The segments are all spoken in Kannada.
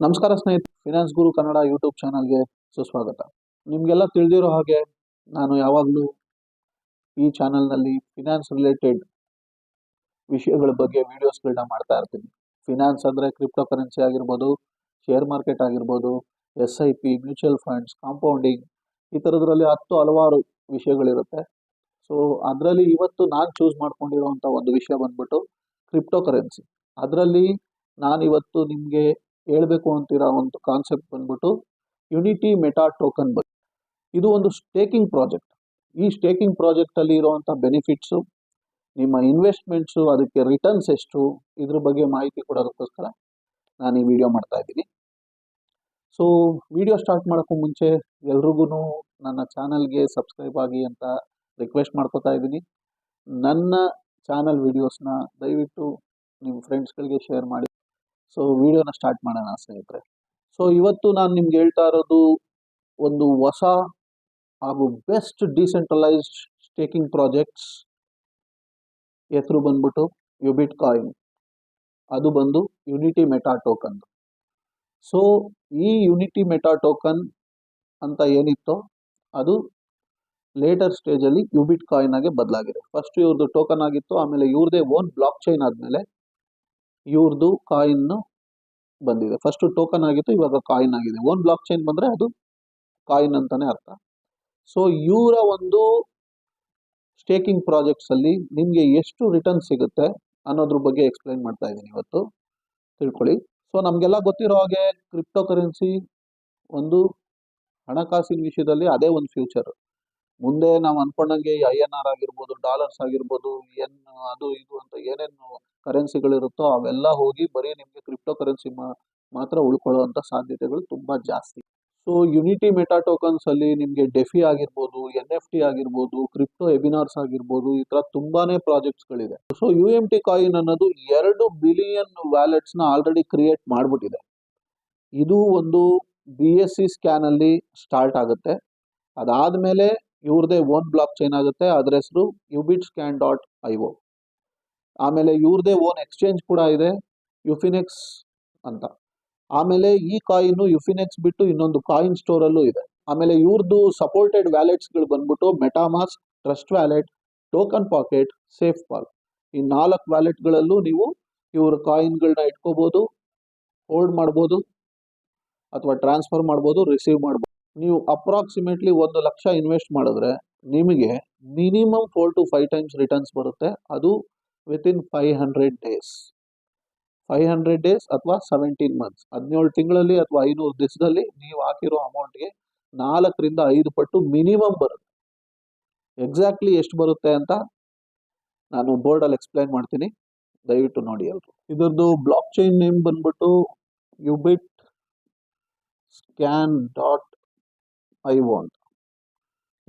ನಮಸ್ಕಾರ ಸ್ನೇಹಿತರೆ ಫಿನಾನ್ಸ್ ಗುರು ಕನ್ನಡ ಯೂಟ್ಯೂಬ್ ಚಾನಲ್ಗೆ ಸುಸ್ವಾಗತ. ನಿಮಗೆಲ್ಲ ತಿಳಿದಿರೋ ಹಾಗೆ ನಾನು ಯಾವಾಗಲೂ ಈ ಚಾನಲ್ನಲ್ಲಿ ಫಿನಾನ್ಸ್ ರಿಲೇಟೆಡ್ ವಿಷಯಗಳ ಬಗ್ಗೆ ವಿಡಿಯೋಸ್ಗಳನ್ನ ಮಾಡ್ತಾ ಇರ್ತೀನಿ. ಫಿನಾನ್ಸ್ ಅಂದರೆ ಕ್ರಿಪ್ಟೋ ಕರೆನ್ಸಿ ಆಗಿರ್ಬೋದು ಶೇರ್ ಮಾರ್ಕೆಟ್ ಆಗಿರ್ಬೋದು S I P mutual funds compounding ಈ ಥರದ್ರಲ್ಲಿ ಹತ್ತು ಹಲವಾರು ವಿಷಯಗಳಿರುತ್ತೆ. ಸೊ ಅದರಲ್ಲಿ ಇವತ್ತು ನಾನು ಚೂಸ್ ಮಾಡ್ಕೊಂಡಿರೋವಂಥ ಒಂದು ವಿಷಯ ಬಂದ್ಬಿಟ್ಟು ಕ್ರಿಪ್ಟೋ ಕರೆನ್ಸಿ ಅದರಲ್ಲಿ ನಾನಿವತ್ತು ನಿಮಗೆ ಹೇಳಬೇಕು ಅಂತಿರೋ ಒಂದು ಕಾನ್ಸೆಪ್ಟ್ ಬಂದ್ಬಿಟ್ಟು ಯುನಿಟಿ ಮೆಟಾ ಟೋಕನ್ ಬಗ್ಗೆ. ಇದು ಒಂದು ಸ್ಟೇಕಿಂಗ್ ಪ್ರಾಜೆಕ್ಟ್ ಈ ಸ್ಟೇಕಿಂಗ್ ಪ್ರಾಜೆಕ್ಟಲ್ಲಿ ಇರುವಂಥ ಬೆನಿಫಿಟ್ಸು ನಿಮ್ಮ ಇನ್ವೆಸ್ಟ್ಮೆಂಟ್ಸು ಅದಕ್ಕೆ ರಿಟರ್ನ್ಸ್ ಎಷ್ಟು, ಇದ್ರ ಬಗ್ಗೆ ಮಾಹಿತಿ ಕೊಡೋದಕ್ಕೋಸ್ಕರ ನಾನು ಈ ವಿಡಿಯೋ ಮಾಡ್ತಾ ಇದ್ದೀನಿ. ಸೊ ವಿಡಿಯೋ ಸ್ಟಾರ್ಟ್ ಮಾಡೋಕ್ಕೂ ಮುಂಚೆ ಎಲ್ರಿಗೂ ನನ್ನ ಚಾನಲ್ಗೆ ಸಬ್ಸ್ಕ್ರೈಬ್ ಆಗಿ ಅಂತ ರಿಕ್ವೆಸ್ಟ್ ಮಾಡ್ಕೋತಾ ಇದ್ದೀನಿ. ನನ್ನ ಚಾನಲ್ ವಿಡಿಯೋಸ್ನ ದಯವಿಟ್ಟು ನಿಮ್ಮ ಫ್ರೆಂಡ್ಸ್ಗಳಿಗೆ ಶೇರ್ ಮಾಡಿ. ಸೊ ವಿಡಿಯೋನ ಸ್ಟಾರ್ಟ್ ಮಾಡೋಣ ಸ್ನೇಹಿತರೆ. ಸೊ ಇವತ್ತು ನಾನು ನಿಮ್ಗೆ ಹೇಳ್ತಾ ಇರೋದು ಒಂದು ಹೊಸ ಹಾಗೂ ಬೆಸ್ಟ್ ಡಿಸೆಂಟ್ರಲೈಸ್ಡ್ ಸ್ಟೇಕಿಂಗ್ ಪ್ರಾಜೆಕ್ಟ್ಸ್ ಹೆಸರು ಬಂದ್ಬಿಟ್ಟು ಯುಬಿಟ್ ಕಾಯಿನ್ ಅದು ಬಂದು ಯುನಿಟಿ ಮೆಟಾ ಟೋಕನ್ ಸೊ ಈ ಯುನಿಟಿ ಮೆಟಾ ಟೋಕನ್ ಅಂತ ಏನಿತ್ತೋ ಅದು ಲೇಟರ್ ಸ್ಟೇಜಲ್ಲಿ ಯುಬಿಟ್ ಕಾಯಿನ್ ಆಗಿ ಬದಲಾಗಿದೆ. ಫಸ್ಟ್ ಇವ್ರದ್ದು ಟೋಕನ್ ಆಗಿತ್ತು, ಆಮೇಲೆ ಇವ್ರದೇ ಓನ್ ಬ್ಲಾಕ್ ಚೈನ್ ಆದಮೇಲೆ ಇವ್ರದ್ದು ಕಾಯಿನ್ನು ಬಂದಿದೆ. ಫಸ್ಟ್ ಟೋಕನ್ ಆಗಿತ್ತು, ಇವಾಗ ಕಾಯಿನ್ ಆಗಿದೆ. ಓನ್ ಬ್ಲಾಕ್ ಚೈನ್ ಬಂದರೆ ಅದು ಕಾಯಿನ್ ಅಂತಾನೆ ಅರ್ಥ. ಸೊ ಇವರ ಒಂದು ಸ್ಟೇಕಿಂಗ್ ಪ್ರಾಜೆಕ್ಟ್ಸ್ ಅಲ್ಲಿ ನಿಮಗೆ ಎಷ್ಟು ರಿಟರ್ನ್ ಸಿಗುತ್ತೆ ಅನ್ನೋದ್ರ ಬಗ್ಗೆ ಎಕ್ಸ್ಪ್ಲೈನ್ ಮಾಡ್ತಾ ಇದ್ದೀನಿ ಇವತ್ತು. ತಿಳ್ಕೊಳ್ಳಿ. ಸೊ ನಮಗೆಲ್ಲ ಗೊತ್ತಿರೋ ಹಾಗೆ ಕ್ರಿಪ್ಟೋ ಕರೆನ್ಸಿ ಒಂದು ಹಣಕಾಸಿನ ವಿಷಯದಲ್ಲಿ ಅದೇ ಒಂದು ಫ್ಯೂಚರ್ ಮುಂದೆ ನಾವು ಅನ್ಕೊಂಡಂಗೆ ಐ ಎನ್ ಆರ್ ಆಗಿರ್ಬೋದು ಡಾಲರ್ಸ್ ಆಗಿರ್ಬೋದು ಎನ್ ಅದು ಇದು ಅಂತ ಏನೇನು ಕರೆನ್ಸಿಗಳಿರುತ್ತೋ ಅವೆಲ್ಲ ಹೋಗಿ ಬರೀ ನಿಮಗೆ ಕ್ರಿಪ್ಟೋ ಕರೆನ್ಸಿ ಮಾತ್ರ ಉಳ್ಕೊಳ್ಳುವಂಥ ಸಾಧ್ಯತೆಗಳು ತುಂಬ ಜಾಸ್ತಿ. ಸೊ ಯುನಿಟಿ ಮೆಟಾ ಟೋಕನ್ಸ್ ಅಲ್ಲಿ ನಿಮಗೆ ಡೆಫಿ ಆಗಿರ್ಬೋದು ಎನ್ ಎಫ್ ಟಿ ಆಗಿರ್ಬೋದು ಕ್ರಿಪ್ಟೋ ಎಬಿನಾರ್ಸ್ ಆಗಿರ್ಬೋದು, ಈ ತರ ತುಂಬಾನೇ ಪ್ರಾಜೆಕ್ಟ್ಸ್ಗಳಿದೆ so U M T coin ಅನ್ನೋದು ಎರಡು ಬಿಲಿಯನ್ ವ್ಯಾಲೆಟ್ಸ್ನ ಆಲ್ರೆಡಿ ಕ್ರಿಯೇಟ್ ಮಾಡಿಬಿಟ್ಟಿದೆ. ಇದು ಒಂದು ಬಿ ಎಸ್ ಸಿ ಸ್ಕ್ಯಾನ್ ಅಲ್ಲಿ ಸ್ಟಾರ್ಟ್ ಆಗುತ್ತೆ. ಅದಾದಮೇಲೆ ಇವ್ರದೇ ಓನ್ ಬ್ಲಾಕ್ ಚೈನ್ ಆಗುತ್ತೆ. ಅದರ ಹೆಸರು Ubit scan dot I O ಆಮೇಲೆ ಇವ್ರದೇ ಓನ್ ಎಕ್ಸ್ಚೇಂಜ್ ಕೂಡ ಇದೆ ಯುಫಿನೆಕ್ಸ್ ಅಂತ. ಆಮೇಲೆ ಈ ಕಾಯಿನ್ ಯುಫಿನೆಕ್ಸ್ ಬಿಟ್ಟು ಇನ್ನೊಂದು ಕಾಯಿನ್ ಸ್ಟೋರಲ್ಲೂ ಇದೆ. ಆಮೇಲೆ ಇವ್ರದ್ದು ಸಪೋರ್ಟೆಡ್ ವ್ಯಾಲೆಟ್ಸ್ಗಳು ಬಂದ್ಬಿಟ್ಟು MetaMask trust wallet token pocket SafePal ಈ ನಾಲ್ಕು ವ್ಯಾಲೆಟ್ಗಳಲ್ಲೂ ನೀವು ಇವ್ರ ಕಾಯಿನ್ಗಳನ್ನ ಇಟ್ಕೋಬೋದು ಹೋಲ್ಡ್ ಮಾಡ್ಬೋದು, ಅಥವಾ ಟ್ರಾನ್ಸ್ಫರ್ ಮಾಡ್ಬೋದು ರಿಸೀವ್ ಮಾಡ್ಬೋದು. ನೀವು ಅಪ್ರಾಕ್ಸಿಮೇಟ್ಲಿ ಒಂದು ಲಕ್ಷ ಇನ್ವೆಸ್ಟ್ ಮಾಡಿದ್ರೆ ನಿಮಗೆ minimum four to five times returns ಬರುತ್ತೆ. ಅದು within five hundred days five hundred days ಅಥವಾ ಸೆವೆಂಟೀನ್ ಮಂತ್ಸ್ ಹದಿನೇಳು ತಿಂಗಳಲ್ಲಿ ಅಥವಾ ಐನೂರು ದಿವಸದಲ್ಲಿ ನೀವು ಹಾಕಿರೋ ಅಮೌಂಟ್ಗೆ ನಾಲ್ಕರಿಂದ ಐದು ಪಟ್ಟು ಮಿನಿಮಮ್ ಬರುತ್ತೆ. ಎಕ್ಸಾಕ್ಟ್ಲಿ ಎಷ್ಟು ಬರುತ್ತೆ ಅಂತ ನಾನು ಬೋರ್ಡಲ್ಲಿ ಎಕ್ಸ್ಪ್ಲೈನ್ ಮಾಡ್ತೀನಿ. ದಯವಿಟ್ಟು ನೋಡಿ ಎಲ್ರು. ಇದರದ್ದು ಬ್ಲಾಕ್ ಚೈನ್ ನೇಮ್ ಬಂದ್ಬಿಟ್ಟು Ubit scan dot I want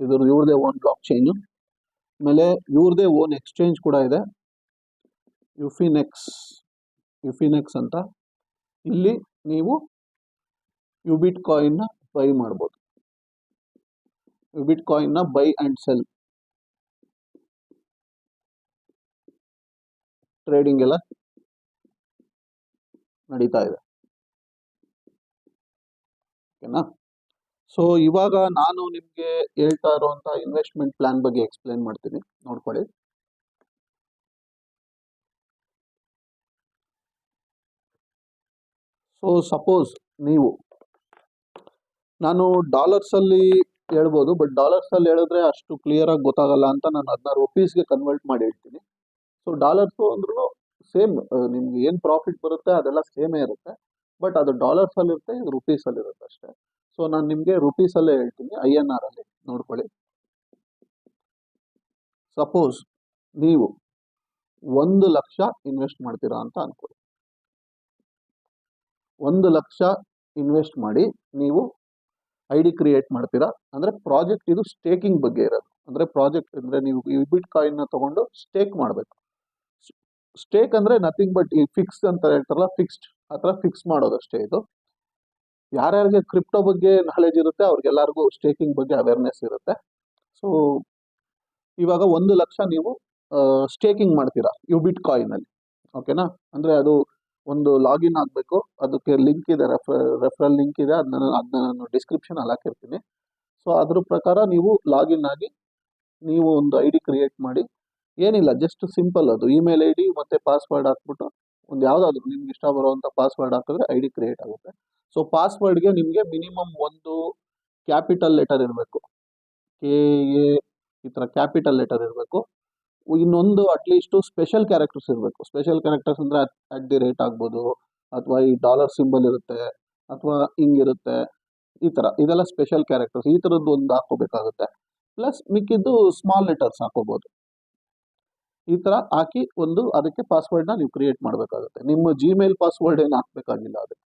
ಇದ್ರ ಇವ್ರದೇ ಓನ್ ಬ್ಲಾಕ್ ಚೈನು ಆಮೇಲೆ ಇವ್ರದೇ ಓನ್ ಎಕ್ಸ್ಚೇಂಜ್ ಕೂಡ ಇದೆ. ಯುಫಿನೆಕ್ಸ್ ಯುಫಿನೆಕ್ಸ್ ಅಂತ. ಇಲ್ಲಿ ನೀವು ಯುಬಿಟ್ ಕಾಯಿನ್ನ ಬೈ ಮಾಡ್ಬೋದು. ಯುಬಿಟ್ ಕಾಯಿನ್ನ ಬೈ ಆ್ಯಂಡ್ ಸೆಲ್ ಟ್ರೇಡಿಂಗ್ ಎಲ್ಲ ನಡೀತಾ ಇದೆ. ಓಕೆನಾ ಸೊ ಇವಾಗ ನಾನು ನಿಮಗೆ ಹೇಳ್ತಾ ಇರುವಂಥ ಇನ್ವೆಸ್ಟ್ಮೆಂಟ್ ಪ್ಲಾನ್ ಬಗ್ಗೆ ಎಕ್ಸ್ಪ್ಲೇನ್ ಮಾಡ್ತೀನಿ. ನೋಡ್ಕೊಳ್ಳಿ. ಸೊ ಸಪೋಸ್ ನೀವು, ನಾನು ಡಾಲರ್ಸಲ್ಲಿ ಹೇಳ್ಬೋದು ಬಟ್ ಡಾಲರ್ಸಲ್ಲಿ ಹೇಳಿದ್ರೆ ಅಷ್ಟು ಕ್ಲಿಯರಾಗಿ ಗೊತ್ತಾಗಲ್ಲ ಅಂತ ನಾನು ಅದನ್ನ ರುಪೀಸ್ಗೆ ಕನ್ವರ್ಟ್ ಮಾಡಿ ಹೇಳ್ತೀನಿ ಸೊ ಡಾಲರ್ಸು ಅಂದ್ರೂ ಸೇಮ್ ನಿಮ್ಗೆ ಏನು ಪ್ರಾಫಿಟ್ ಬರುತ್ತೆ ಅದೆಲ್ಲ ಸೇಮೇ ಇರುತ್ತೆ. ಬಟ್ ಅದು ಡಾಲರ್ಸಲ್ಲಿರುತ್ತೆ ಇದು ರುಪೀಸಲ್ಲಿ ಇರುತ್ತೆ ಅಷ್ಟೇ. ಸೊ ನಾನು ನಿಮಗೆ ರುಪೀಸಲ್ಲೇ ಹೇಳ್ತೀನಿ ಐ ಎನ್ ಆರ್ ಅಲ್ಲಿ, ನೋಡ್ಕೊಳ್ಳಿ. ಸಪೋಸ್ ನೀವು ಒಂದು ಲಕ್ಷ ಇನ್ವೆಸ್ಟ್ ಮಾಡ್ತೀರಾ ಅಂತ ಅನ್ಕೊಳ್ಳಿ. ಒಂದು ಲಕ್ಷ ಇನ್ವೆಸ್ಟ್ ಮಾಡಿ ನೀವು ಐ ಡಿ ಕ್ರಿಯೇಟ್ ಮಾಡ್ತೀರಾ, ಅಂದರೆ ಪ್ರಾಜೆಕ್ಟ್ ಇದು ಸ್ಟೇಕಿಂಗ್ ಬಗ್ಗೆ ಇರೋದು. ಅಂದರೆ ಪ್ರಾಜೆಕ್ಟ್ ಅಂದರೆ ನೀವು ಈ ಬಿಟ್ ಕಾಯಿನ್ನ ತಗೊಂಡು ಸ್ಟೇಕ್ ಮಾಡಬೇಕು. ಸ್ಟೇಕ್ ಅಂದರೆ ನಥಿಂಗ್ ಬಟ್ ಈ ಫಿಕ್ಸ್ ಅಂತ ಹೇಳ್ತಾರಲ್ಲ ಫಿಕ್ಸ್ಡ್ ಆ ಥರ ಫಿಕ್ಸ್ ಮಾಡೋದಷ್ಟೇ ಇದು. ಯಾರ್ಯಾರಿಗೆ ಕ್ರಿಪ್ಟೋ ಬಗ್ಗೆ ನಾಲೆಜ್ ಇರುತ್ತೆ, ಅವ್ರಿಗೆಲ್ಲರಿಗೂ ಸ್ಟೇಕಿಂಗ್ ಬಗ್ಗೆ ಅವೇರ್ನೆಸ್ ಇರುತ್ತೆ. ಸೊ ಇವಾಗ ಒಂದು ಲಕ್ಷ ನೀವು ಸ್ಟೇಕಿಂಗ್ ಮಾಡ್ತೀರಾ ಯು ಬಿಟ್ ಕಾಯಿನಲ್ಲಿ ಓಕೆನಾ ಅಂದರೆ ಅದು ಒಂದು ಲಾಗಿನ್ ಆಗಬೇಕು, ಅದಕ್ಕೆ ಲಿಂಕ್ ಇದೆ ರೆಫರ್ ರೆಫರಲ್ ಲಿಂಕ್ ಇದೆ ಅದನ್ನ ಅದನ್ನ ನಾನು ಡಿಸ್ಕ್ರಿಪ್ಷನ್ ಅಲ್ಲಿ ಹಾಕಿರ್ತೀನಿ. ಸೊ ಅದ್ರ ಪ್ರಕಾರ ನೀವು ಲಾಗಿನ್ ಆಗಿ, ನೀವು ಒಂದು ಐ ಡಿ ಕ್ರಿಯೇಟ್ ಮಾಡಿ, ಏನಿಲ್ಲ ಜಸ್ಟ್ ಸಿಂಪಲ್ ಅದು. ಇಮೇಲ್ ಐ ಡಿ ಮತ್ತು ಪಾಸ್ವರ್ಡ್ ಹಾಕ್ಬಿಟ್ಟು ಒಂದು ಯಾವುದಾದ್ರು ನಿಮ್ಗೆ ಇಷ್ಟ ಬರುವಂಥ ಪಾಸ್ವರ್ಡ್ ಹಾಕಿದ್ರೆ ಐ ಡಿ ಕ್ರಿಯೇಟ್ ಆಗುತ್ತೆ. ಸೊ ಪಾಸ್ವರ್ಡ್ಗೆ ನಿಮಗೆ ಮಿನಿಮಮ್ ಒಂದು ಕ್ಯಾಪಿಟಲ್ ಲೆಟರ್ ಇರಬೇಕು. ಕೆ ಎ ಈ ಥರ ಕ್ಯಾಪಿಟಲ್ ಲೆಟರ್ ಇರಬೇಕು. ಇನ್ನೊಂದು ಅಟ್ಲೀಸ್ಟು ಸ್ಪೆಷಲ್ ಕ್ಯಾರೆಕ್ಟರ್ಸ್ ಇರಬೇಕು. ಸ್ಪೆಷಲ್ ಕ್ಯಾರೆಕ್ಟರ್ಸ್ ಅಂದರೆ ಅಟ್ ದಿ ರೇಟ್ ಆಗ್ಬೋದು, ಅಥವಾ ಈ ಡಾಲರ್ ಸಿಂಬಲ್ ಇರುತ್ತೆ, ಅಥವಾ ಹಿಂಗಿರುತ್ತೆ ಈ ಥರ ಇದೆಲ್ಲ ಸ್ಪೆಷಲ್ ಕ್ಯಾರೆಕ್ಟರ್ಸ್ ಈ ಥರದ್ದು ಒಂದು ಹಾಕೋಬೇಕಾಗುತ್ತೆ ಪ್ಲಸ್ ಮಿಕ್ಕಿದ್ದು ಸ್ಮಾಲ್ ಲೆಟರ್ಸ್ ಹಾಕೋಬೋದು ಈ ಥರ ಹಾಕಿ ಒಂದು ಅದಕ್ಕೆ ಪಾಸ್ವರ್ಡ್ನ ನೀವು ಕ್ರಿಯೇಟ್ ಮಾಡಬೇಕಾಗುತ್ತೆ. ನಿಮ್ಮ ಜಿಮೇಲ್ ಪಾಸ್ವರ್ಡ್ ಏನು ಹಾಕಬೇಕಾಗಿಲ್ಲ ಅದಕ್ಕೆ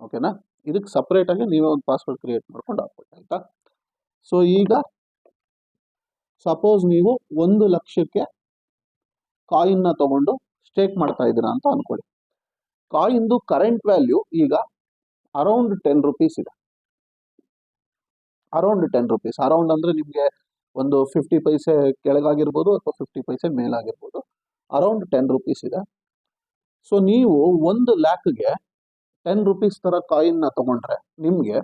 ಓಕೆನಾ ಇದಕ್ಕೆ ಸಪ್ರೇಟಾಗಿ ನೀವೇ ಒಂದು ಪಾಸ್ವರ್ಡ್ ಕ್ರಿಯೇಟ್ ಮಾಡ್ಕೊಂಡು ಹಾಕ್ಬೇಕು, ಆಯಿತಾ? ಸೊ ಈಗ ಸಪೋಸ್ ನೀವು ಒಂದು ಲಕ್ಷಕ್ಕೆ ಕಾಯಿನ್ನ ತಗೊಂಡು ಸ್ಟೇಕ್ ಮಾಡ್ತಾ ಇದ್ದೀರಾ ಅಂತ ಅನ್ಕೊಳ್ಳಿ. ಕಾಯಿಂದು ಕರೆಂಟ್ ವ್ಯಾಲ್ಯೂ ಈಗ ಅರೌಂಡ್ ಟೆನ್ ರುಪೀಸ್ ಇದೆ. ಅರೌಂಡ್ ಟೆನ್ ರುಪೀಸ್ ಅರೌಂಡ್ ಅಂದರೆ ನಿಮಗೆ ಒಂದು ಫಿಫ್ಟಿ ಪೈಸೆ ಕೆಳಗಾಗಿರ್ಬೋದು ಅಥವಾ ಫಿಫ್ಟಿ ಪೈಸೆ ಮೇಲಾಗಿರ್ಬೋದು. ಅರೌಂಡ್ ಟೆನ್ ರುಪೀಸ್ ಇದೆ. ಸೊ ನೀವು ಒಂದು ಲ್ಯಾಕ್ಗೆ ಟೆನ್ ರುಪೀಸ್ ಥರ ಕಾಯಿನ್ನ ತಗೊಂಡ್ರೆ ನಿಮಗೆ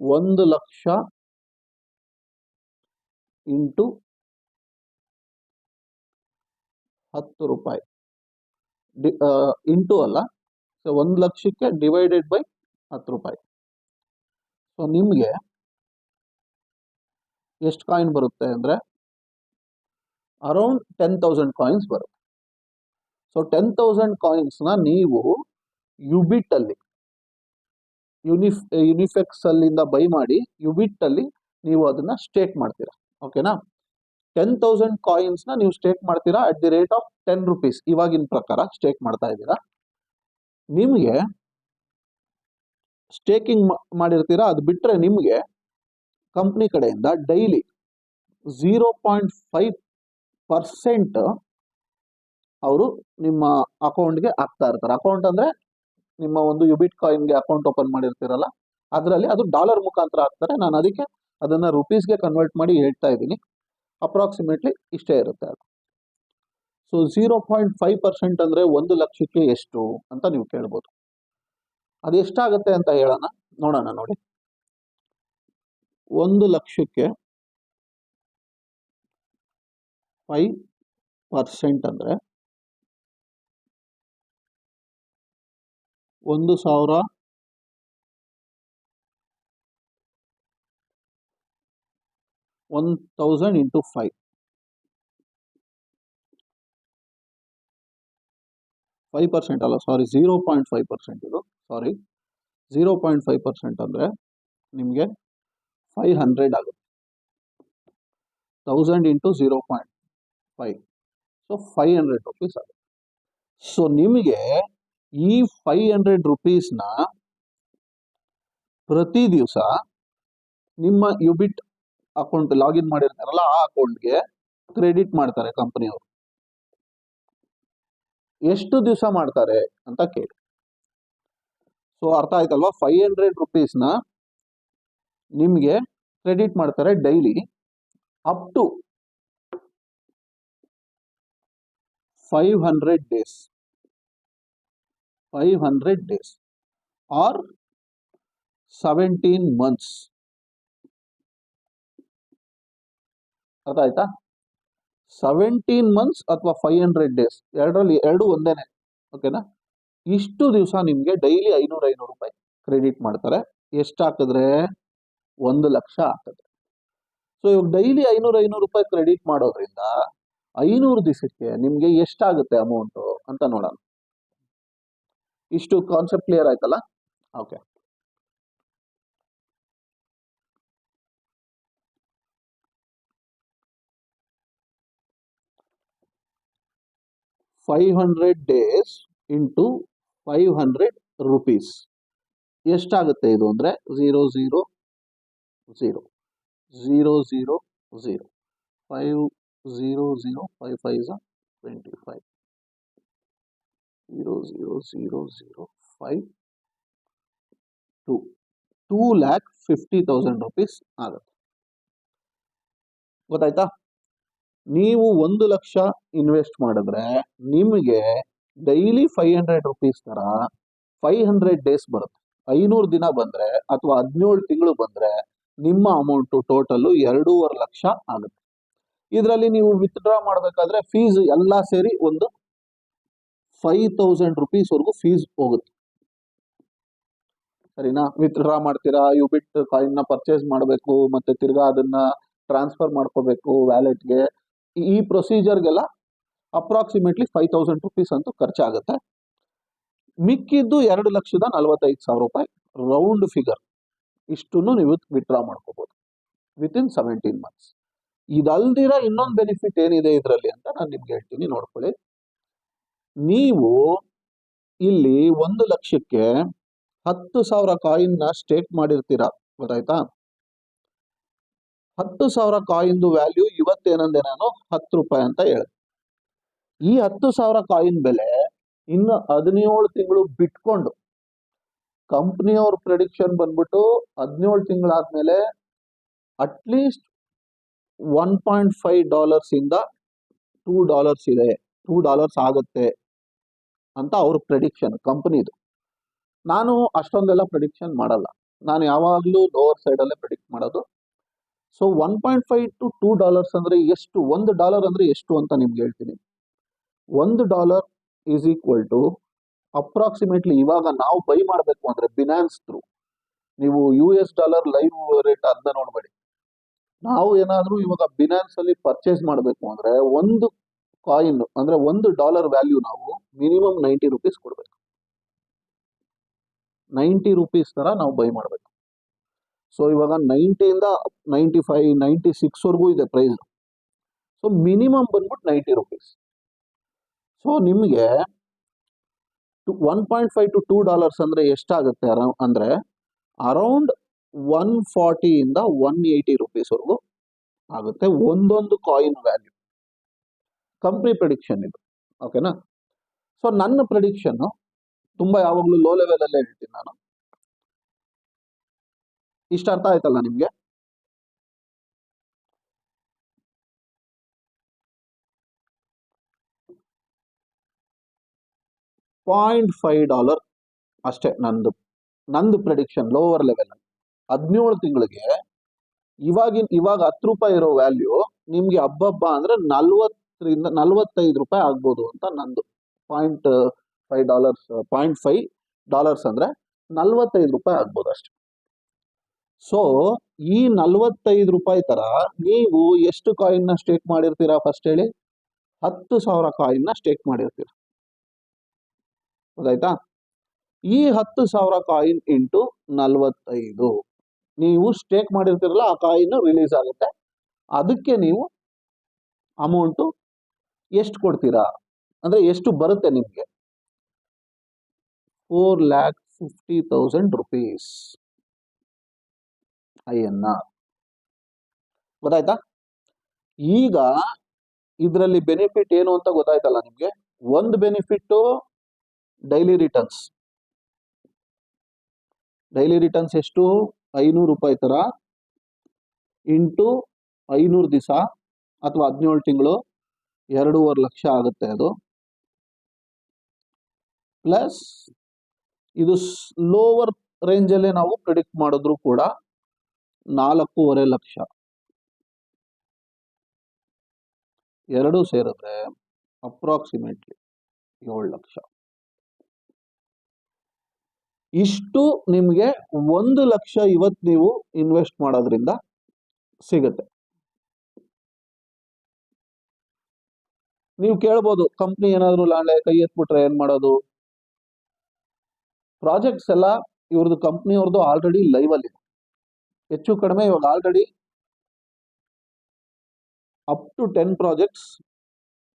ಒಂದು ಲಕ್ಷ ಇಂಟು ಹತ್ತು ರೂಪಾಯಿ. ಡಿ ಇಂಟು ಅಲ್ಲ ಸೊ ಒಂದು ಲಕ್ಷಕ್ಕೆ ಡಿವೈಡೆಡ್ ಬೈ ಹತ್ತು ರೂಪಾಯಿ. ಸೊ ನಿಮಗೆ ಎಷ್ಟು ಕಾಯಿನ್ ಬರುತ್ತೆ ಅಂದರೆ ಅರೌಂಡ್ ಟೆನ್ ತೌಸಂಡ್ ಕಾಯಿನ್ಸ್ ಬರುತ್ತೆ. ಸೊ ಟೆನ್ ತೌಸಂಡ್ ಕಾಯಿನ್ಸ್ನ ನೀವು ಯುಬಿಟ್ ಅಲ್ಲಿ ಯುನಿಫ್ ಯುನಿಫೆಕ್ಸ್ ಅಲ್ಲಿಂದ ಬೈ ಮಾಡಿ ಯುಬಿಟ್ ಅಲ್ಲಿ ನೀವು ಅದನ್ನ ಸ್ಟೇಕ್ ಮಾಡ್ತೀರಾ. ಓಕೆನಾ ಟೆನ್ ತೌಸಂಡ್ ಕಾಯಿನ್ಸ್ನ ನೀವು ಸ್ಟೇಕ್ ಮಾಡ್ತೀರಾ at the rate of ten rupees ಇವಾಗಿನ ಪ್ರಕಾರ ಸ್ಟೇಕ್ ಮಾಡ್ತಾ ಇದ್ದೀರಾ. ನಿಮಗೆ ಸ್ಟೇಕಿಂಗ್ ಮಾಡಿರ್ತೀರಾ, ಅದು ಬಿಟ್ಟರೆ ನಿಮಗೆ ಕಂಪ್ನಿ ಕಡೆಯಿಂದ daily zero point five percent ಅವರು ನಿಮ್ಮ ಅಕೌಂಟ್ಗೆ ಹಾಕ್ತಾ ಇರ್ತಾರೆ. ಅಕೌಂಟ್ ಅಂದರೆ ನಿಮ್ಮ ಒಂದು ಯುಬಿಟ್ ಕಾಯಿನ್ಗೆ ಅಕೌಂಟ್ ಓಪನ್ ಮಾಡಿರ್ತೀರಲ್ಲ, ಅದರಲ್ಲಿ ಅದು ಡಾಲರ್ ಮುಖಾಂತರ ಹಾಕ್ತಾರೆ. ನಾನು ಅದಕ್ಕೆ ಅದನ್ನು ರುಪೀಸ್ಗೆ ಕನ್ವರ್ಟ್ ಮಾಡಿ ಹೇಳ್ತಾ ಇದ್ದೀನಿ. ಅಪ್ರಾಕ್ಸಿಮೇಟ್ಲಿ ಇಷ್ಟೇ ಇರುತ್ತೆ ಅದು. So zero point five percent ಅಂದರೆ ಒಂದು ಲಕ್ಷಕ್ಕೆ ಎಷ್ಟು ಅಂತ ನೀವು ಕೇಳ್ಬೋದು. ಅದು ಎಷ್ಟಾಗುತ್ತೆ ಅಂತ ಹೇಳೋಣ? ನೋಡೋಣ ನೋಡಿ. ಒಂದು ಲಕ್ಷಕ್ಕೆ ಫೈವ್ ಪರ್ಸೆಂಟ್ ಅಂದರೆ ಒಂದು ಸಾವಿರ one thousand into five five percent ಅಲ್ಲ sorry zero point five percent ಇದು sorry zero point five percent ಅಂದರೆ ನಿಮಗೆ ಫೈವ್ ಹಂಡ್ರೆಡ್ ಆಗುತ್ತೆ. Thousand into zero point five so five hundred rupees ಆಗುತ್ತೆ. ಸೊ ನಿಮಗೆ ಈ ಫೈವ್ ಹಂಡ್ರೆಡ್ ರುಪೀಸ್ನ ಪ್ರತಿ ದಿವಸ ನಿಮ್ಮ ಯುಬಿಟ್ ಅಕೌಂಟ್ ಲಾಗಿನ್ ಮಾಡಿರ್ತಾರಲ್ಲ, ಆ ಅಕೌಂಟ್ಗೆ ಕ್ರೆಡಿಟ್ ಮಾಡ್ತಾರೆ ಕಂಪನಿಯವರು ಎಷ್ಟು ದಿವಸ ಮಾಡ್ತಾರೆ ಅಂತ ಕೇಳಿ. ಸೊ ಅರ್ಥ ಆಯ್ತಲ್ವಾ? ಫೈವ್ ಹಂಡ್ರೆಡ್ ರುಪೀಸ್ನ ನಿಮಗೆ ಕ್ರೆಡಿಟ್ ಮಾಡ್ತಾರೆ daily up to five hundred days. Five hundred days. Or seventeen months. ಅರ್ಥ ಆಯ್ತಾ ಸೆವೆಂಟೀನ್ ಮಂತ್ಸ್ ಅಥವಾ ಫೈವ್ ಹಂಡ್ರೆಡ್ ಡೇಸ್. ಎರಡರಲ್ಲಿ ಎರಡು ಒಂದೇನೆ. ಓಕೆನಾ? ಇಷ್ಟು ದಿವಸ ನಿಮಗೆ ಡೈಲಿ ಐನೂರು ಐನೂರು ರೂಪಾಯಿ ಕ್ರೆಡಿಟ್ ಮಾಡ್ತಾರೆ. ಎಷ್ಟು ಹಾಕಿದ್ರೆ? ಒಂದು ಲಕ್ಷ ಆಗ್ತದೆ. ಸೊ ಇವಾಗ ಡೈಲಿ ಐನೂರು ಐನೂರು ರೂಪಾಯಿ ಕ್ರೆಡಿಟ್ ಮಾಡೋದ್ರಿಂದ ಐನೂರು ದಿವಸಕ್ಕೆ ನಿಮಗೆ ಎಷ್ಟಾಗುತ್ತೆ ಅಮೌಂಟು ಅಂತ ನೋಡೋಣ. ಇಷ್ಟು ಕಾನ್ಸೆಪ್ಟ್ ಕ್ಲಿಯರ್ ಆಯ್ತಲ್ಲ? Okay five hundred days into five hundred rupees ಎಷ್ಟಾಗುತ್ತೆ ಇದು ಅಂದರೆ? Zero zero zero zero zero zero five zero zero five five twenty five zero zero zero zero five to two lakh fifty thousand rupees ಆಗುತ್ತೆ. ಗೊತ್ತಾಯ್ತಾ? ನೀವು ಒಂದು ಲಕ್ಷ ಇನ್ವೆಸ್ಟ್ ಮಾಡಿದ್ರೆ ನಿಮಗೆ ಡೈಲಿ ಫೈವ್ ಹಂಡ್ರೆಡ್ ರುಪೀಸ್ ಥರ ಫೈವ್ ಹಂಡ್ರೆಡ್ ಡೇಸ್ ಬರುತ್ತೆ. ಐನೂರು ದಿನ ಬಂದರೆ ಅಥವಾ ಹದಿನೇಳು ತಿಂಗಳು ಬಂದ್ರೆ ನಿಮ್ಮ ಅಮೌಂಟು ಟೋಟಲ್ ಎರಡೂವರೆ ಲಕ್ಷ ಆಗುತ್ತೆ. ಇದರಲ್ಲಿ ನೀವು ವಿತ್ಡ್ರಾ ಮಾಡಬೇಕಾದ್ರೆ ಫೀಸ್ ಎಲ್ಲ ಸೇರಿ ಒಂದು ಫೈವ್ ತೌಸಂಡ್ ರುಪೀಸ್ವರೆಗೂ ಫೀಸ್ ಹೋಗುತ್ತೆ. ಸರಿನಾ? ವಿತ್ಡ್ರಾ ಮಾಡ್ತೀರಾ? ಯು ಬಿಟ್ ಕಾಯಿನ್ನ ಪರ್ಚೇಸ್ ಮಾಡಬೇಕು, ಮತ್ತೆ ತಿರ್ಗಾ ಅದನ್ನ ಟ್ರಾನ್ಸ್ಫರ್ ಮಾಡ್ಕೋಬೇಕು ವ್ಯಾಲೆಟ್ಗೆ ಈ ಪ್ರೊಸೀಜರ್ಗೆಲ್ಲ ಅಪ್ರಾಕ್ಸಿಮೇಟ್ಲಿ ಫೈವ್ ತೌಸಂಡ್ ರುಪೀಸ್ ಅಂತೂ ಖರ್ಚಾಗುತ್ತೆ. ಮಿಕ್ಕಿದ್ದು ಎರಡು ಲಕ್ಷದ ನಲವತ್ತೈದು ಸಾವಿರ ರೂಪಾಯಿ ರೌಂಡ್ ಫಿಗರ್ ಇಷ್ಟನ್ನು ನೀವು ವಿತ್ಡ್ರಾ ಮಾಡ್ಕೋಬಹುದು ವಿತ್ ಇನ್ ಸೆವೆಂಟೀನ್ ಮಂತ್ಸ್ ಇದಲ್ದಿರ ಇನ್ನೊಂದು ಬೆನಿಫಿಟ್ ಏನಿದೆ ಇದರಲ್ಲಿ ಅಂತ ನಾನು ನಿಮ್ಗೆ ಹೇಳ್ತೀನಿ, ನೋಡ್ಕೊಳ್ಳಿ. ನೀವು ಇಲ್ಲಿ ಒಂದು ಲಕ್ಷಕ್ಕೆ ಹತ್ತು ಸಾವಿರ ಕಾಯಿನ್ನ ಸ್ಟೇಕ್ ಮಾಡಿರ್ತೀರಾ, ಗೊತ್ತಾಯ್ತಾ? ಹತ್ತು ಸಾವಿರ ಕಾಯಿನ್ದು ವ್ಯಾಲ್ಯೂ ಇವತ್ತೇನಂದೆ ನಾನು? ಹತ್ತು ರೂಪಾಯಿ ಅಂತ ಹೇಳಿದೆ ಈ ಹತ್ತು ಸಾವಿರ ಕಾಯಿನ್ ಬೆಲೆ ಇನ್ನು ಹದಿನೇಳು ತಿಂಗಳು ಬಿಟ್ಕೊಂಡು ಕಂಪ್ನಿಯವ್ರ ಪ್ರಿಡಿಕ್ಷನ್ ಬಂದ್ಬಿಟ್ಟು ಹದಿನೇಳು ತಿಂಗಳಾದ್ಮೇಲೆ at least one point five dollars ಇಂದ ಟೂ ಡಾಲರ್ಸ್ ಇದೆ. ಟೂ ಡಾಲರ್ಸ್ ಆಗುತ್ತೆ ಅಂತ ಅವ್ರ ಪ್ರಿಡಿಕ್ಷನ್ ಕಂಪ್ನಿದು ನಾನು ಅಷ್ಟೊಂದೆಲ್ಲ ಪ್ರಿಡಿಕ್ಷನ್ ಮಾಡಲ್ಲ. ನಾನು ಯಾವಾಗಲೂ ಲೋವರ್ ಸೈಡಲ್ಲೇ ಪ್ರಿಡಿಕ್ಟ್ ಮಾಡೋದು. So one point five to two dollars ಅಂದ್ರೆ ಎಷ್ಟು? ಒಂದು ಡಾಲರ್ ಅಂದ್ರೆ ಎಷ್ಟು ಅಂತ ನಿಮ್ಗೆ ಹೇಳ್ತೀನಿ. ಒಂದು dollar is equal to approximately ಇವಾಗ ನಾವು ಬೈ ಮಾಡಬೇಕು ಅಂದ್ರೆ ಬಿನಾನ್ಸ್ ಥ್ರೂ ನೀವು U S dollar live rate ಅದನ್ನ ನೋಡಬೇಡಿ. ನಾವು ಏನಾದರೂ ಇವಾಗ ಬಿನಾನ್ಸ್ ಅಲ್ಲಿ ಪರ್ಚೇಸ್ ಮಾಡಬೇಕು ಅಂದ್ರೆ ಒಂದು ಕಾಯಿನ್ ಅಂದ್ರೆ ಒಂದು ಡಾಲರ್ ವ್ಯಾಲ್ಯೂ ನಾವು ಮಿನಿಮಮ್ ನೈಂಟಿ ರುಪೀಸ್ ಕೊಡಬೇಕು. ನೈಂಟಿ ರುಪೀಸ್ ತರ ನಾವು ಬೈ ಮಾಡಬೇಕು. ಸೊ ಇವಾಗ ನೈಂಟಿಯಿಂದ ನೈಂಟಿ ಫೈವ್ ನೈಂಟಿ ಸಿಕ್ಸ್ ವರೆಗೂ ಇದೆ ಪ್ರೈಸ್ ಸೊ ಮಿನಿಮಮ್ ಬಂದ್ಬಿಟ್ಟು ನೈಂಟಿ ರುಪೀಸ್ ಸೊ ನಿಮಗೆ one point five to two dollars ಅಂದರೆ ಎಷ್ಟಾಗುತ್ತೆ ಅರ- ಅಂದರೆ ಅರೌಂಡ್ ಒನ್ ಫಾರ್ಟಿಯಿಂದ ಒನ್ ಏಯ್ಟಿ ರುಪೀಸ್ವರೆಗೂ ಆಗುತ್ತೆ ಒಂದೊಂದು ಕಾಯಿನ್ ವ್ಯಾಲ್ಯೂ ಕಂಪ್ನಿ ಪ್ರಿಡಿಕ್ಷನ್ ಇದು. ಓಕೆನಾ ಸೊ ನನ್ನ ಪ್ರಿಡಿಕ್ಷನ್ನು ತುಂಬ ಯಾವಾಗಲೂ ಲೋ ಲೆವೆಲಲ್ಲೇ ಹೇಳ್ತೀನಿ ನಾನು. ಇಷ್ಟ ಅರ್ಥ ಆಯ್ತಲ್ಲ ನಿಮ್ಗೆ? ಪಾಯಿಂಟ್ ಫೈವ್ ಡಾಲರ್ ಅಷ್ಟೇ ನಂದು. ನಂದು ಪ್ರೆಡಿಕ್ಷನ್ ಲೋವರ್ ಲೆವೆಲ್ ಹದಿನೇಳು ತಿಂಗಳಿಗೆ ಇವಾಗಿನ, ಇವಾಗ ಹತ್ತು ರೂಪಾಯಿ ಇರೋ ವ್ಯಾಲ್ಯೂ ನಿಮಗೆ ಹಬ್ಬಬ್ಬ ಅಂದ್ರೆ ನಲ್ವತ್ತರಿಂದ, ನಲ್ವತ್ತೈದು ರೂಪಾಯಿ ಆಗ್ಬೋದು ಅಂತ ನಂದು. Point five dollars point five dollars ಅಂದ್ರೆ ನಲ್ವತ್ತೈದು ರೂಪಾಯಿ ಆಗ್ಬೋದು ಅಷ್ಟೇ. ಸೊ ಈ ನಲ್ವತ್ತೈದು ರೂಪಾಯಿ ತರ ನೀವು ಎಷ್ಟು ಕಾಯಿನ್ನ ಸ್ಟೇಕ್ ಮಾಡಿರ್ತೀರಾ ಫಸ್ಟ್ ಹೇಳಿ? ಹತ್ತು ಸಾವಿರ ಕಾಯಿನ್ನ ಸ್ಟೇಕ್ ಮಾಡಿರ್ತೀರಾ. ಗೊತ್ತಾಯ್ತಾ? ಈ ಹತ್ತು ಸಾವಿರ ಕಾಯಿನ್ ಇಂಟು ನಲ್ವತ್ತೈದು. ನೀವು ಸ್ಟೇಕ್ ಮಾಡಿರ್ತೀರಲ್ಲ, ಆ ಕಾಯಿನ್ ರಿಲೀಸ್ ಆಗುತ್ತೆ. ಅದಕ್ಕೆ ನೀವು ಅಮೌಂಟು ಎಷ್ಟು ಕೊಡ್ತೀರಾ? ಅಂದ್ರೆ ಎಷ್ಟು ಬರುತ್ತೆ ನಿಮಗೆ? Four lakh fifty thousand rupees I N R ಗೊತ್ತಾಯ್ತಾ? ಈಗ ಇದರಲ್ಲಿ ಬೆನಿಫಿಟ್ ಏನು ಅಂತ ಗೊತ್ತಾಯ್ತಲ್ಲ ನಿಮಗೆ? ಒಂದು benefit daily returns daily returns ಎಷ್ಟು? ಐನೂರು ರೂಪಾಯಿ ತರ ಇಂಟು ಐನೂರು ದಿವಸ ಅಥವಾ ಹದಿನೇಳು ತಿಂಗಳು ಎರಡೂವರೆ ಲಕ್ಷ ಆಗುತ್ತೆ ಅದು. ಪ್ಲಸ್ ಇದು ಲೋವರ್ ರೇಂಜಲ್ಲೇ ನಾವು ಪ್ರಿಡಿಕ್ಟ್ ಮಾಡಿದ್ರು ಕೂಡ ನಾಲ್ಕೂವರೆ ಲಕ್ಷ. ಎರಡೂ ಸೇರಿದ್ರೆ ಅಪ್ರಾಕ್ಸಿಮೇಟ್ಲಿ ಏಳು ಲಕ್ಷ. ಇಷ್ಟು ನಿಮಗೆ ಒಂದು ಲಕ್ಷ ಇವತ್ತು ನೀವು ಇನ್ವೆಸ್ಟ್ ಮಾಡೋದ್ರಿಂದ ಸಿಗುತ್ತೆ. ನೀವು ಕೇಳ್ಬೋದು ಕಂಪ್ನಿ ಏನಾದರೂ ನಾಳೆ ಕೈ ಎತ್ಬಿಟ್ರೆ ಏನು ಮಾಡೋದು? ಪ್ರಾಜೆಕ್ಟ್ಸ್ ಎಲ್ಲ ಇವ್ರದ್ದು ಕಂಪ್ನಿಯವ್ರದ್ದು ಆಲ್ರೆಡಿ ಲೈವಲ್ಲಿದೆ ಹೆಚ್ಚು ಕಡಿಮೆ ಇವಾಗ already up to ten projects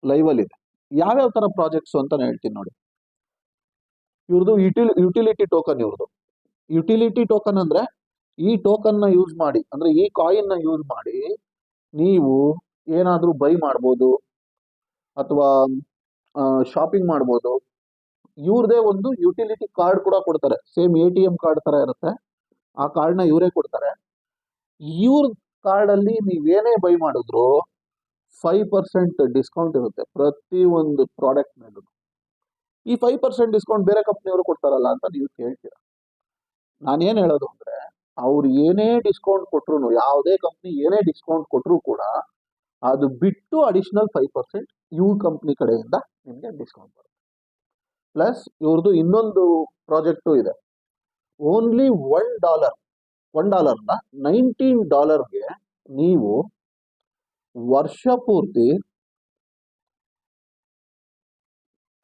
ಲೈವಲ್ಲಿದೆ ಯಾವ್ಯಾವ ಥರ ಪ್ರಾಜೆಕ್ಟ್ಸು ಅಂತ ಹೇಳ್ತೀನಿ ನೋಡಿ. ಇವ್ರದ್ದು ಯುಟಿಲ್ ಯುಟಿಲಿಟಿ ಟೋಕನ್ ಇವ್ರದ್ದು ಯುಟಿಲಿಟಿ ಟೋಕನ್ ಅಂದ್ರೆ ಈ ಟೋಕನ್ನ ಯೂಸ್ ಮಾಡಿ, ಅಂದ್ರೆ ಈ ಕಾಯಿನ್ನ ಯೂಸ್ ಮಾಡಿ ನೀವು ಏನಾದ್ರೂ ಬೈ ಮಾಡ್ಬೋದು ಅಥವಾ ಶಾಪಿಂಗ್ ಮಾಡ್ಬೋದು. ಇವ್ರದೇ ಒಂದು ಯುಟಿಲಿಟಿ ಕಾರ್ಡ್ ಕೂಡ ಕೊಡ್ತಾರೆ. Same A T M card ತರ ಇರುತ್ತೆ. ಆ ಕಾರ್ಡ್ನ ಇವರೇ ಕೊಡ್ತಾರೆ. ಇವ್ರ ಕಾರ್ಡ್ ಅಲ್ಲಿ ನೀವೇನೇ ಬೈ ಮಾಡಿದ್ರು ಫೈವ್ ಪರ್ಸೆಂಟ್ ಡಿಸ್ಕೌಂಟ್ ಇರುತ್ತೆ ಪ್ರತಿ ಒಂದು ಪ್ರಾಡಕ್ಟ್ ಮೇಲೂ. ಈ ಫೈವ್ ಪರ್ಸೆಂಟ್ ಡಿಸ್ಕೌಂಟ್ ಬೇರೆ ಕಂಪ್ನಿಯವರು ಕೊಡ್ತಾರಲ್ಲ ಅಂತ ನೀವು ಕೇಳ್ತೀರಾ? ನಾನೇನು ಹೇಳೋದು ಅಂದರೆ, ಅವ್ರು ಏನೇ ಡಿಸ್ಕೌಂಟ್ ಕೊಟ್ಟರು ಯಾವುದೇ ಕಂಪ್ನಿ ಏನೇ ಡಿಸ್ಕೌಂಟ್ ಕೊಟ್ಟರು ಕೂಡ, ಅದು ಬಿಟ್ಟು ಅಡಿಷನಲ್ ಫೈವ್ ಪರ್ಸೆಂಟ್ ಇವ್ ಕಂಪ್ನಿ ಕಡೆಯಿಂದ ನಿಮಗೆ ಡಿಸ್ಕೌಂಟ್ ಬರುತ್ತೆ. ಪ್ಲಸ್ ಇವ್ರದ್ದು ಇನ್ನೊಂದು ಪ್ರಾಜೆಕ್ಟು ಇದೆ. ಓನ್ಲಿ ಒನ್ ಡಾಲರ್ ಒನ್ ಡಾಲರ್ನ ನೈನ್ಟೀನ್ ಡಾಲರ್ಗೆ ನೀವು ವರ್ಷ ಪೂರ್ತಿ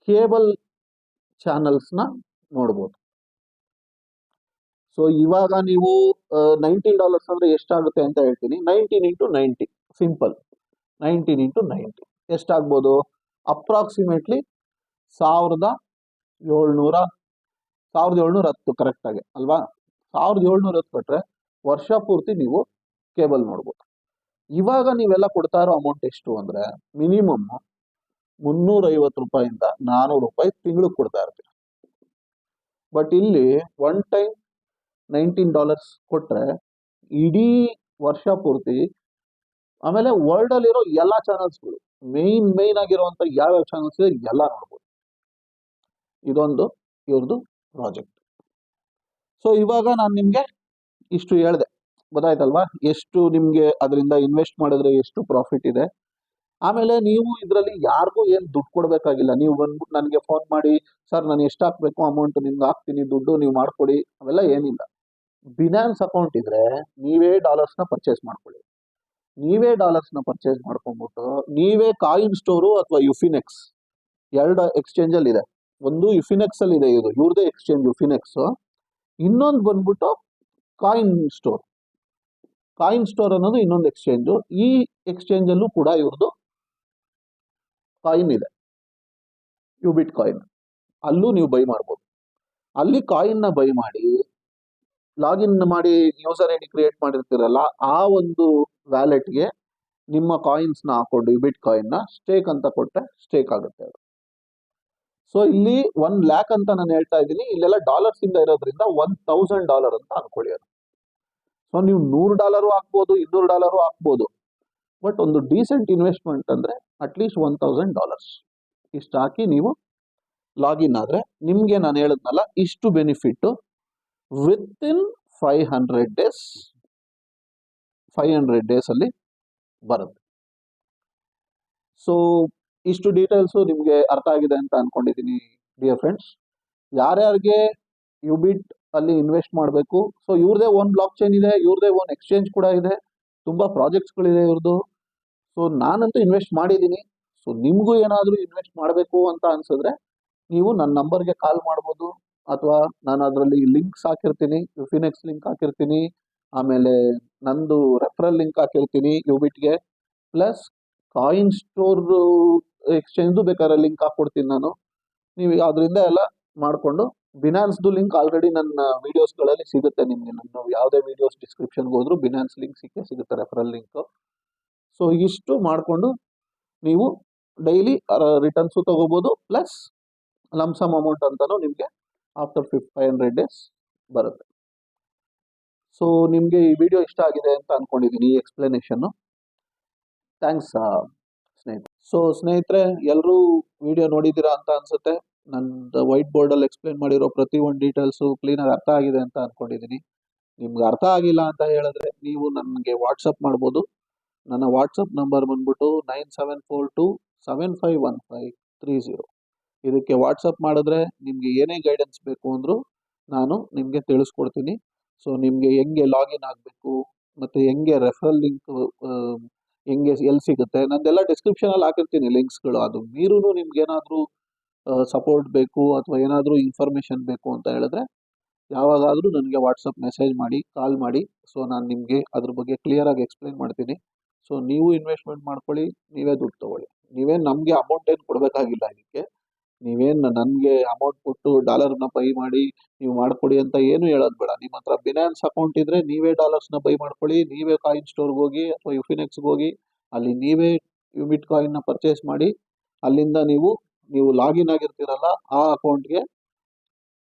ಕೇಬಲ್ ಚಾನಲ್ಸ್ನ ನೋಡ್ಬೋದು. ಸೊ ಇವಾಗ ನೀವು ನೈನ್ಟೀನ್ ಡಾಲರ್ಸ್ ಅಂದರೆ ಎಷ್ಟಾಗುತ್ತೆ ಅಂತ ಹೇಳ್ತೀನಿ. Nineteen into ninety simple nineteen into ninety ಎಷ್ಟಾಗ್ಬೋದು? ಅಪ್ರಾಕ್ಸಿಮೇಟ್ಲಿ ಸಾವಿರದ ಏಳ್ನೂರ ಸಾವಿರದ ಏಳ್ನೂರ ಹತ್ತು ಕರೆಕ್ಟಾಗಿ ಅಲ್ವಾ? ಸಾವಿರದ ಏಳ್ನೂರ ಹತ್ತು ಕೊಟ್ಟರೆ ವರ್ಷ ಪೂರ್ತಿ ನೀವು ಕೇಬಲ್ ನೋಡ್ಬೋದು. ಇವಾಗ ನೀವೆಲ್ಲ ಕೊಡ್ತಾ ಇರೋ ಅಮೌಂಟ್ ಎಷ್ಟು ಅಂದರೆ ಮಿನಿಮಮ್ ಮುನ್ನೂರೈವತ್ತು ರೂಪಾಯಿಂದ ನಾನ್ನೂರು ರೂಪಾಯಿ ತಿಂಗಳು ಕೊಡ್ತಾ ಇರ್ತೀರ ಬಟ್ ಇಲ್ಲಿ ಒನ್ ಟೈಮ್ ನೈನ್ಟೀನ್ ಡಾಲರ್ಸ್ ಕೊಟ್ಟರೆ ಇಡೀ ವರ್ಷ ಪೂರ್ತಿ ಆಮೇಲೆ ವರ್ಲ್ಡ್ ಅಲ್ಲಿರೋ ಎಲ್ಲ ಚಾನಲ್ಸ್ಗಳು ಮೇನ್ ಮೇನ್ ಆಗಿರುವಂತ ಯಾವ್ಯಾವ ಚಾನಲ್ಸ್ ಇದೆ ಎಲ್ಲ ನೋಡ್ಬೋದು. ಇದೊಂದು ಇವ್ರದ್ದು ಪ್ರಾಜೆಕ್ಟ್ ಸೊ ಇವಾಗ ನಾನು ನಿಮಗೆ ಇಷ್ಟು ಹೇಳಿದೆ. ಗೊತ್ತಾಯ್ತಲ್ವಾ? ಎಷ್ಟು ನಿಮಗೆ ಅದರಿಂದ ಇನ್ವೆಸ್ಟ್ ಮಾಡಿದ್ರೆ ಎಷ್ಟು ಪ್ರಾಫಿಟ್ ಇದೆ? ಆಮೇಲೆ ನೀವು ಇದರಲ್ಲಿ ಯಾರಿಗೂ ಏನು ದುಡ್ಡು ಕೊಡಬೇಕಾಗಿಲ್ಲ. ನೀವು ಬಂದ್ಬಿಟ್ಟು ನನಗೆ ಫೋನ್ ಮಾಡಿ, ಸರ್, ನಾನು ಎಷ್ಟು ಹಾಕಬೇಕು ಅಮೌಂಟ್ ನಿಮ್ಗೆ ಹಾಕ್ತೀನಿ, ದುಡ್ಡು ನೀವು ಮಾಡ್ಕೊಡಿ. ಅವೆಲ್ಲ ಏನಿಲ್ಲ. ಬಿನಾನ್ಸ್ ಅಕೌಂಟ್ ಇದ್ರೆ ನೀವೇ ಡಾಲರ್ಸ್ನ ಪರ್ಚೇಸ್ ಮಾಡ್ಕೊಳ್ಳಿ. ನೀವೇ ಡಾಲರ್ಸ್ನ ಪರ್ಚೇಸ್ ಮಾಡ್ಕೊಂಡ್ಬಿಟ್ಟು, ನೀವೇ ಕಾಯಿನ್ ಸ್ಟೋರು ಅಥವಾ ಯುಫಿನೆಕ್ಸ್ ಎರಡು ಎಕ್ಸ್ಚೇಂಜ್ ಅಲ್ಲಿ ಇದೆ. ಒಂದು ಯುಫಿನೆಕ್ಸ್ ಅಲ್ಲಿ ಇದೆ ಇದು. ಇವ್ರದೇ ಎಕ್ಸ್ಚೇಂಜ್ ಯುಫಿನೆಕ್ಸ್ ಇನ್ನೊಂದು ಬಂದ್ಬಿಟ್ಟು ಕಾಯಿನ್ ಸ್ಟೋರ್ ಕಾಯಿನ್ ಸ್ಟೋರ್ ಅನ್ನೋದು ಇನ್ನೊಂದು ಎಕ್ಸ್ಚೇಂಜು ಈ ಎಕ್ಸ್ಚೇಂಜ್ ಅಲ್ಲೂ ಕೂಡ ಇವ್ರದ್ದು ಕಾಯಿನ್ ಇದೆ. ಯುಬಿಟ್ ಕಾಯಿನ್ ಅಲ್ಲೂ ನೀವು ಬೈ ಮಾಡ್ಬೋದು. ಅಲ್ಲಿ ಕಾಯಿನ್ನ ಬೈ ಮಾಡಿ, ಲಾಗಿನ್ ಮಾಡಿ, ಯೂಸರ್ ಐ ಕ್ರಿಯೇಟ್ ಮಾಡಿರ್ತೀರಲ್ಲ, ಆ ಒಂದು ವ್ಯಾಲೆಟ್ಗೆ ನಿಮ್ಮ ಕಾಯಿನ್ಸ್ನ ಹಾಕೊಂಡು ಯುಬಿಟ್ ಕಾಯಿನ್ನ ಸ್ಟೇಕ್ ಅಂತ ಕೊಟ್ಟರೆ ಸ್ಟೇಕ್ ಆಗುತ್ತೆ ಅದು. ಸೊ, ಇಲ್ಲಿ ಒನ್ ಲ್ಯಾಕ್ ಅಂತ ನಾನು ಹೇಳ್ತಾ ಇದ್ದೀನಿ. ಇಲ್ಲೆಲ್ಲ ಡಾಲರ್ಸ್ ಇಂದ ಇರೋದ್ರಿಂದ ಒನ್ ತೌಸಂಡ್ ಡಾಲರ್ ಅಂತ ಅನ್ಕೊಳ್ಳಿ ಅದು. ಸೊ, ನೀವು ನೂರು ಡಾಲರು ಹಾಕ್ಬೋದು, ಇನ್ನೂರು ಡಾಲರು ಹಾಕ್ಬೋದು. ಬಟ್ ಒಂದು ಡೀಸೆಂಟ್ ಇನ್ವೆಸ್ಟ್ಮೆಂಟ್ ಅಂದರೆ at least one thousand dollars ಇಷ್ಟು ಹಾಕಿ ನೀವು ಲಾಗಿನ್ ಆದರೆ ನಿಮಗೆ ನಾನು ಹೇಳಿದ್ನಲ್ಲ, ಇಷ್ಟು benefit within five hundred days five hundred ಡೇಸಲ್ಲಿ ಬರುತ್ತೆ. ಸೊ ಇಷ್ಟು ಡೀಟೇಲ್ಸು ನಿಮಗೆ ಅರ್ಥ ಆಗಿದೆ ಅಂತ ಅಂದ್ಕೊಂಡಿದ್ದೀನಿ ಡಿಯರ್ ಫ್ರೆಂಡ್ಸ್ ಯಾರ್ಯಾರಿಗೆ ಯುಬಿಟ್ ಅಲ್ಲಿ ಇನ್ವೆಸ್ಟ್ ಮಾಡಬೇಕು ಸೊ ಇವ್ರದೇ ಓನ್ ಬ್ಲಾಕ್ ಚೈನ್ ಇದೆ, ಇವ್ರದೇ ಓನ್ ಎಕ್ಸ್ಚೇಂಜ್ ಕೂಡ ಇದೆ, ತುಂಬ ಪ್ರಾಜೆಕ್ಟ್ಸ್ಗಳಿದೆ ಇವ್ರದ್ದು ಸೊ ನಾನಂತೂ ಇನ್ವೆಸ್ಟ್ ಮಾಡಿದ್ದೀನಿ. ಸೊ ನಿಮಗೂ ಏನಾದರೂ ಇನ್ವೆಸ್ಟ್ ಮಾಡಬೇಕು ಅಂತ ಅನ್ಸಿದ್ರೆ ನೀವು ನನ್ನ ನಂಬರ್ಗೆ ಕಾಲ್ ಮಾಡ್ಬೋದು. ಅಥವಾ ನಾನು ಅದರಲ್ಲಿ ಲಿಂಕ್ಸ್ ಹಾಕಿರ್ತೀನಿ ಫಿನೆಕ್ಸ್ ಲಿಂಕ್ ಹಾಕಿರ್ತೀನಿ, ಆಮೇಲೆ ನಂದು ರೆಫರಲ್ ಲಿಂಕ್ ಹಾಕಿರ್ತೀನಿ ಯುಬಿಟ್ಗೆ ಪ್ಲಸ್ ಕಾಯಿನ್ ಸ್ಟೋರ್ ಎಕ್ಸ್ಚೇಂಜ್ದು ಬೇಕಾದ್ರೆ ಲಿಂಕ್ ಹಾಕ್ಕೊಡ್ತೀನಿ ನಾನು. ನೀವು ಅದರಿಂದ ಎಲ್ಲ ಮಾಡಿಕೊಂಡು ಬಿನಾನ್ಸ್ದು ಲಿಂಕ್ ಆಲ್ರೆಡಿ ನನ್ನ ವೀಡಿಯೋಸ್ಗಳಲ್ಲಿ ಸಿಗುತ್ತೆ ನಿಮಗೆ. ನನ್ನ ಯಾವುದೇ ವೀಡಿಯೋಸ್ ಡಿಸ್ಕ್ರಿಪ್ಷನ್ಗೆ ಹೋದ್ರು ಬಿನಾನ್ಸ್ ಲಿಂಕ್ ಸಿಕ್ಕೇ ಸಿಗುತ್ತೆ ರೆಫರಲ್ ಲಿಂಕು ಸೊ ಇಷ್ಟು ಮಾಡಿಕೊಂಡು ನೀವು ಡೈಲಿ ರಿಟರ್ನ್ಸು ತೊಗೋಬೋದು ಪ್ಲಸ್ ಲಮ್ಸಮ್ ಅಮೌಂಟ್ ಅಂತಲೂ ನಿಮಗೆ after fif five hundred days ಬರುತ್ತೆ. ಸೊ ನಿಮಗೆ ಈ ವಿಡಿಯೋ ಇಷ್ಟ ಆಗಿದೆ ಅಂತ ಅಂದ್ಕೊಂಡಿದ್ದೀನಿ ಈ ಎಕ್ಸ್ಪ್ಲನೇಷನ್ನು ಥ್ಯಾಂಕ್ಸ್ ಸ್ನೇಹಿತರೆ. ಸೊ ಸ್ನೇಹಿತರೆ ಎಲ್ಲರೂ ವಿಡಿಯೋ ನೋಡಿದ್ದೀರಾ ಅಂತ ಅನಿಸುತ್ತೆ. ನಂದು ವೈಟ್ ಬೋರ್ಡಲ್ಲಿ ಎಕ್ಸ್ಪ್ಲೇನ್ ಮಾಡಿರೋ ಪ್ರತಿ ಒಂದು ಡೀಟೇಲ್ಸು ಕ್ಲೀನಾಗಿ ಅರ್ಥ ಆಗಿದೆ ಅಂತ ಅಂದ್ಕೊಂಡಿದ್ದೀನಿ ನಿಮ್ಗೆ ಅರ್ಥ ಆಗಿಲ್ಲ ಅಂತ ಹೇಳಿದ್ರೆ ನೀವು ನನಗೆ ವಾಟ್ಸಪ್ ಮಾಡ್ಬೋದು. ನನ್ನ ವಾಟ್ಸಪ್ ನಂಬರ್ ಬಂದ್ಬಿಟ್ಟು nine seven four two seven five one five three zero ಇದಕ್ಕೆ ವಾಟ್ಸಪ್ ಮಾಡಿದ್ರೆ ನಿಮಗೆ ಏನೇ ಗೈಡೆನ್ಸ್ ಬೇಕು ಅಂದರೂ ನಾನು ನಿಮಗೆ ತಿಳಿಸ್ಕೊಡ್ತೀನಿ. ಸೊ ನಿಮಗೆ ಹೆಂಗೆ ಲಾಗಿನ್ ಆಗಬೇಕು, ಮತ್ತು ಹೆಂಗೆ ರೆಫರಲ್ ಲಿಂಕ್ ಹೆಂಗೆ ಎಲ್ಲಿ ಸಿಗುತ್ತೆ, ನಂದೆಲ್ಲ ಡಿಸ್ಕ್ರಿಪ್ಷನಲ್ಲಿ ಹಾಕಿರ್ತೀನಿ ಲಿಂಕ್ಸ್ಗಳು ಅದು ಮೀರೂ ನಿಮ್ಗೇನಾದರೂ ಸಪೋರ್ಟ್ ಬೇಕು ಅಥವಾ ಏನಾದರೂ ಇನ್ಫಾರ್ಮೇಷನ್ ಬೇಕು ಅಂತ ಹೇಳಿದ್ರೆ ಯಾವಾಗಾದರೂ ನನಗೆ ವಾಟ್ಸಪ್ ಮೆಸೇಜ್ ಮಾಡಿ ಕಾಲ್ ಮಾಡಿ. ಸೊ ನಾನು ನಿಮಗೆ ಅದ್ರ ಬಗ್ಗೆ ಕ್ಲಿಯರಾಗಿ ಎಕ್ಸ್ಪ್ಲೈನ್ ಮಾಡ್ತೀನಿ. ಸೊ ನೀವು ಇನ್ವೆಸ್ಟ್ಮೆಂಟ್ ಮಾಡ್ಕೊಳ್ಳಿ, ನೀವೇ ದುಡ್ಡು ತಗೊಳ್ಳಿ. ನೀವೇನು ನಮಗೆ ಅಮೌಂಟ್ ಏನು ಕೊಡಬೇಕಾಗಿಲ್ಲ ಇದಕ್ಕೆ. ನೀವೇನು ನನಗೆ ಅಮೌಂಟ್ ಕೊಟ್ಟು ಡಾಲರ್ನ ಬೈ ಮಾಡಿ ನೀವು ಮಾಡ್ಕೊಡಿ ಅಂತ ಏನು ಹೇಳೋದು ಬೇಡ. ನಿಮ್ಮ ಹತ್ರ ಬಿನಾನ್ಸ್ ಅಕೌಂಟ್ ಇದ್ದರೆ ನೀವೇ ಡಾಲರ್ಸ್ನ ಬೈ ಮಾಡ್ಕೊಳ್ಳಿ, ನೀವೇ ಕಾಯಿನ್ ಸ್ಟೋರ್ಗೆ ಹೋಗಿ ಅಥವಾ ಯುಫಿನೆಕ್ಸ್ಗೆ ಹೋಗಿ, ಅಲ್ಲಿ ನೀವೇ ಯುಮಿಟ್ ಕಾಯಿನ್ನ ಪರ್ಚೇಸ್ ಮಾಡಿ, ಅಲ್ಲಿಂದ ನೀವು ನೀವು ಲಾಗಿನ್ ಆಗಿರ್ತೀರಲ್ಲ, ಆ ಅಕೌಂಟ್ಗೆ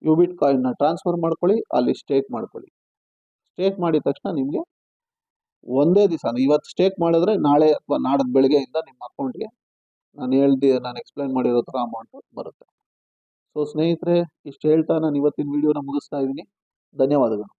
ಯುಬಿಟ್ ಕಾಯಿನ್ನ ಟ್ರಾನ್ಸ್ಫರ್ ಮಾಡ್ಕೊಳ್ಳಿ, ಅಲ್ಲಿ ಸ್ಟೇಕ್ ಮಾಡ್ಕೊಳ್ಳಿ. ಸ್ಟೇಕ್ ಮಾಡಿದ ತಕ್ಷಣ ನಿಮಗೆ ಒಂದೇ ದಿವಸ ಇವತ್ತು ಸ್ಟೇಕ್ ಮಾಡಿದ್ರೆ ನಾಳೆ ಅಥವಾ ನಾಡದ ಬೆಳಗ್ಗೆಯಿಂದ ನಿಮ್ಮ ಅಕೌಂಟ್ಗೆ ನಾನು ಹೇಳ್ದಿ, ನಾನು ಎಕ್ಸ್ಪ್ಲೈನ್ ಮಾಡಿರೋ ಥರ ಅಮೌಂಟು ಬರುತ್ತೆ. ಸೊ ಸ್ನೇಹಿತರೆ, ಇಷ್ಟು ಹೇಳ್ತಾ ನಾನು ಇವತ್ತಿನ ವಿಡಿಯೋನ ಮುಗಿಸ್ತಾ ಇದ್ದೀನಿ. ಧನ್ಯವಾದಗಳು.